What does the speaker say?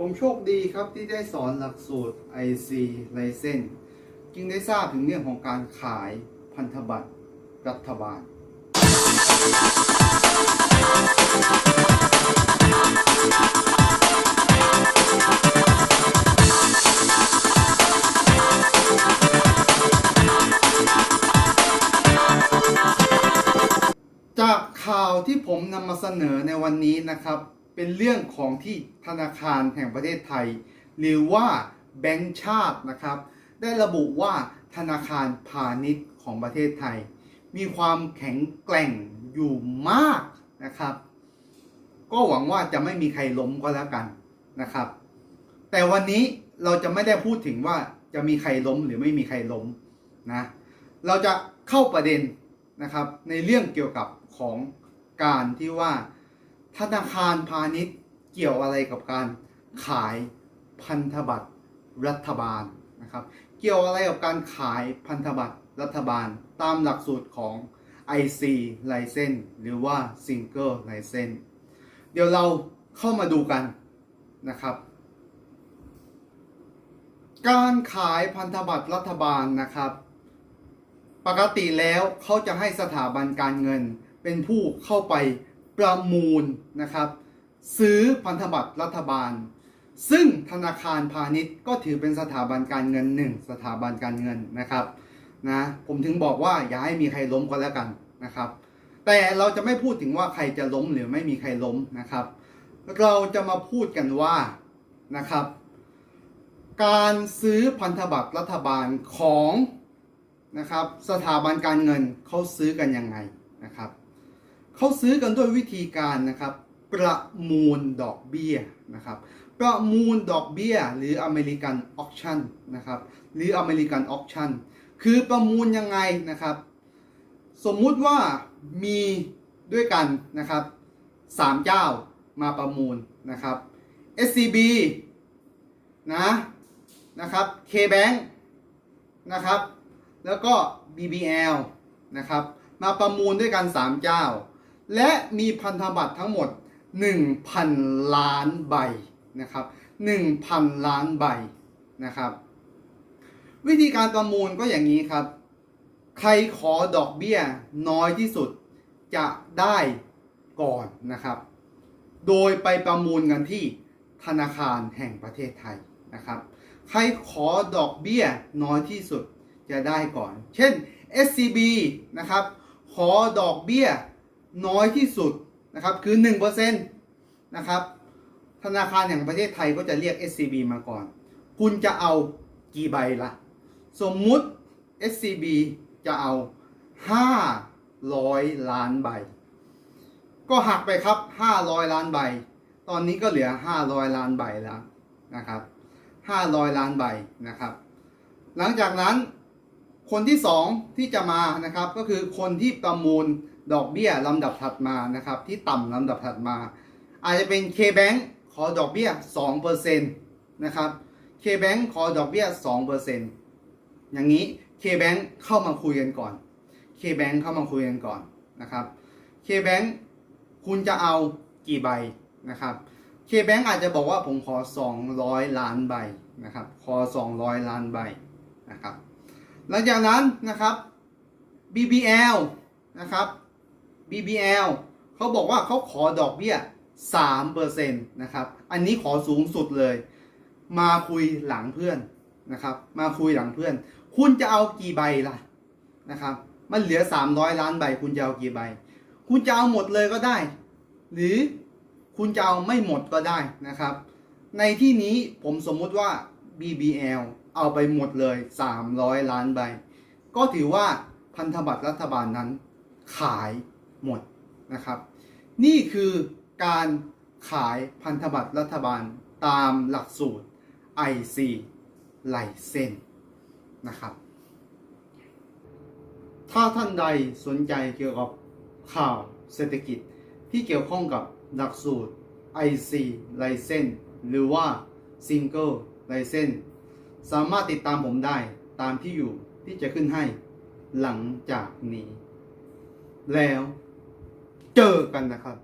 ผมโชคดีครับที่ได้สอนหลักสูตร IC l i c e n s จึงได้ทราบถึงเรื่องของการขายพันธบัตรรัฐบาล จากข่าวที่ผมนำมาเสนอในวันนี้นะครับ เป็นเรื่องของที่ธนาคารแห่งประเทศไทย หรือว่าแบงก์ชาตินะครับ ได้ระบุว่าธนาคารพาณิชย์ของประเทศไทย มีความแข็งแกร่งอยู่มากนะครับ ก็หวังว่าจะไม่มีใครล้มก็แล้วกันนะครับ แต่วันนี้เราจะไม่ได้พูดถึงว่าจะมีใครล้มหรือไม่มีใครล้มนะเราจะเข้าประเด็นนะครับในเรื่องเกี่ยวกับของการที่ว่า ธนาคารพาณิชย์เกี่ยวอะไรกับการขายพันธบัตรรัฐบาลนะครับ เกี่ยวอะไรกับการขายพันธบัตรรัฐบาลตามหลักสูตรของ IC License หรือว่า Single License เดี๋ยวเราเข้ามาดูกันนะครับ การขายพันธบัตรรัฐบาลนะครับ ปกติแล้วเขาจะให้สถาบันการเงินเป็นผู้เข้าไป ประมูลนะครับ ซื้อพันธบัตรรัฐบาล ซึ่งธนาคารพาณิชย์ก็ถือเป็นสถาบันการเงินหนึ่งสถาบันการเงินนะครับนะผมถึงบอกว่าอย่าให้มีใครล้มก็แล้วกันนะครับ แต่เราจะไม่พูดถึงว่าใครจะล้มหรือไม่มีใครล้มนะครับ เราจะมาพูดกันว่านะครับ การซื้อพันธบัตรรัฐบาลของนะครับสถาบันการเงินเขาซื้อกันยังไงนะครับ เขาซื้อกันด้วยวิธีการนะครับ ประมูลดอกเบี้ยนะครับ ประมูลดอกเบี้ย หรืออเมริกันออ t ชั่นนะครับหรืออเมริกันออ t ชั่นคือประมูลยังไงนะครับ สมมุติว่ามีด้วยกันนะครับสามเจ้ามาประมูลนะครับ SCB นะนะครับ KBank นะครับ แล้วก็ BBL นะครับ มาประมูลด้วยกัน 3 เจ้า และมีพันธบัตรทั้งหมด 1,000 ล้านใบนะครับ1,000 ล้านใบนะครับ วิธีการประมูลก็อย่างนี้ครับ ใครขอดอกเบี้ยน้อยที่สุดจะได้ก่อนนะครับ โดยไปประมูลกันที่ธนาคารแห่งประเทศไทยนะครับ ใครขอดอกเบี้ยน้อยที่สุดจะได้ก่อน เช่น SCB นะครับ ขอดอกเบี้ย น้อยที่สุดนะครับคือ1%นะครับธนาคารแห่งประเทศไทยก็จะเรียก SCB มาก่อน คุณจะเอากี่ใบล่ะสมมุติ SCB จะเอา 500 ล้านใบ ก็หักไปครับ 500 ล้านใบ ตอนนี้ก็เหลือ 500 ล้านใบแล้วนะครับ 500 ล้านใบนะครับ หลังจากนั้นคนที่ 2 ที่จะมานะครับก็คือคนที่ประมูล ดอกเบี้ยลำดับถัดมานะครับ ที่ต่ำลำดับถัดมา อาจจะเป็น KBank ขอดอกเบี้ย2%นะครับ KBank ขอดอกเบี้ย2%อย่างนี้ KBank เข้ามาคุยกันก่อน KBank เข้ามาคุยกันก่อนนะครับ KBank คุณจะเอากี่ใบนะครับ KBank อาจจะบอกว่าผมขอ 200 ล้านใบนะครับขอ 200 ล้านใบนะครับ หลังจากนั้นนะครับ BBL นะครับ BBL เขาบอกว่าเขาขอดอกเบี้ย3%นะครับ อันนี้ขอสูงสุดเลย มาคุยหลังเพื่อนนะครับ มาคุยหลังเพื่อน คุณจะเอากี่ใบล่ะนะครับ มันเหลือ 300 ล้านใบ คุณจะเอากี่ใบ คุณจะเอาหมดเลยก็ได้ หรือคุณจะเอาไม่หมดก็ได้นะครับ ในที่นี้ผมสมมุติว่า BBL เอาไปหมดเลย 300 ล้านใบ ก็ถือว่าพันธบัตรรัฐบาลนั้นขาย หมดนะครับ นี่คือการขายพันธบัตรรัฐบาลตามหลักสูตร IC ไลเซนนะครับ ถ้าท่านใดสนใจเกี่ยวกับข่าวเศรษฐกิจที่เกี่ยวข้องกับหลักสูตร IC License หรือว่า Single License สามารถติดตามผมได้ตามที่อยู่ที่จะขึ้นให้หลังจากนี้ แล้ว เจอกันนะครับ